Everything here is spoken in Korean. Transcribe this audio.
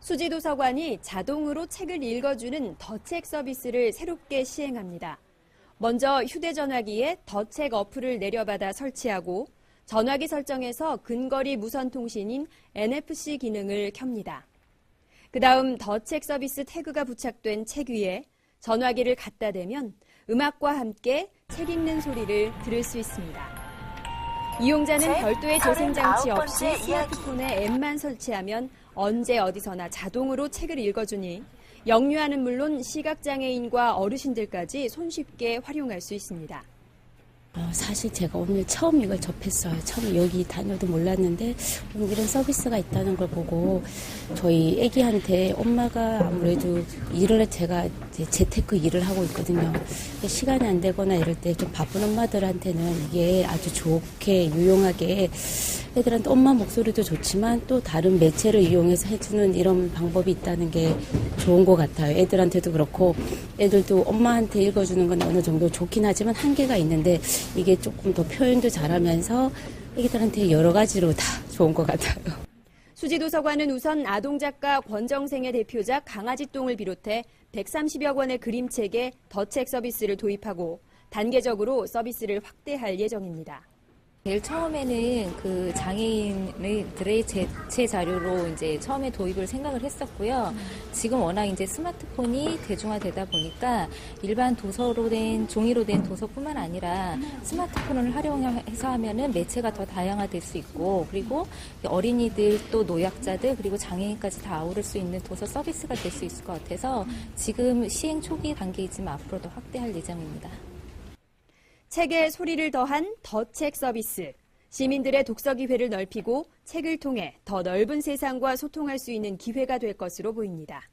수지도서관이 자동으로 책을 읽어주는 더책 서비스를 새롭게 시행합니다. 먼저 휴대전화기에 더책 어플을 내려받아 설치하고 전화기 설정에서 근거리 무선 통신인 NFC 기능을 켭니다. 그 다음 더책 서비스 태그가 부착된 책 위에 전화기를 갖다 대면 음악과 함께 책 읽는 소리를 들을 수 있습니다. 이용자는 제 별도의 재생장치 39번째 없이. 스마트폰에 앱만 설치하면 언제 어디서나 자동으로 책을 읽어주니 영유아는 물론 시각장애인과 어르신들까지 손쉽게 활용할 수 있습니다. 어, 사실 제가 오늘 처음 이걸 접했어요. 처음 여기 다녀도 몰랐는데 이런 서비스가 있다는 걸 보고 저희 애기한테 엄마가 아무래도 일을 제가 재테크 일을 하고 있거든요. 시간이 안 되거나 이럴 때 좀 바쁜 엄마들한테는 이게 아주 좋게 유용하게 애들한테 엄마 목소리도 좋지만 또 다른 매체를 이용해서 해주는 이런 방법이 있다는 게 좋은 것 같아요. 애들한테도 그렇고 애들도 엄마한테 읽어주는 건 어느 정도 좋긴 하지만 한계가 있는데 이게 조금 더 표현도 잘하면서 애기들한테 여러 가지로 다 좋은 것 같아요. 수지도서관은 우선 아동작가 권정생의 대표작 강아지똥을 비롯해 130여 권의 그림책에 더책 서비스를 도입하고 단계적으로 서비스를 확대할 예정입니다. 제일 처음에는 그 장애인들의 제체 자료로 이제 처음에 도입을 생각을 했었고요. 지금 워낙 이제 스마트폰이 대중화되다 보니까 일반 도서로 된 종이로 된 도서뿐만 아니라 스마트폰을 활용해서 하면은 매체가 더 다양화될 수 있고 그리고 어린이들 또 노약자들 그리고 장애인까지 다 아우를 수 있는 도서 서비스가 될 수 있을 것 같아서 지금 시행 초기 단계이지만 앞으로 더 확대할 예정입니다. 책에 소리를 더한 더책 서비스. 시민들의 독서 기회를 넓히고 책을 통해 더 넓은 세상과 소통할 수 있는 기회가 될 것으로 보입니다.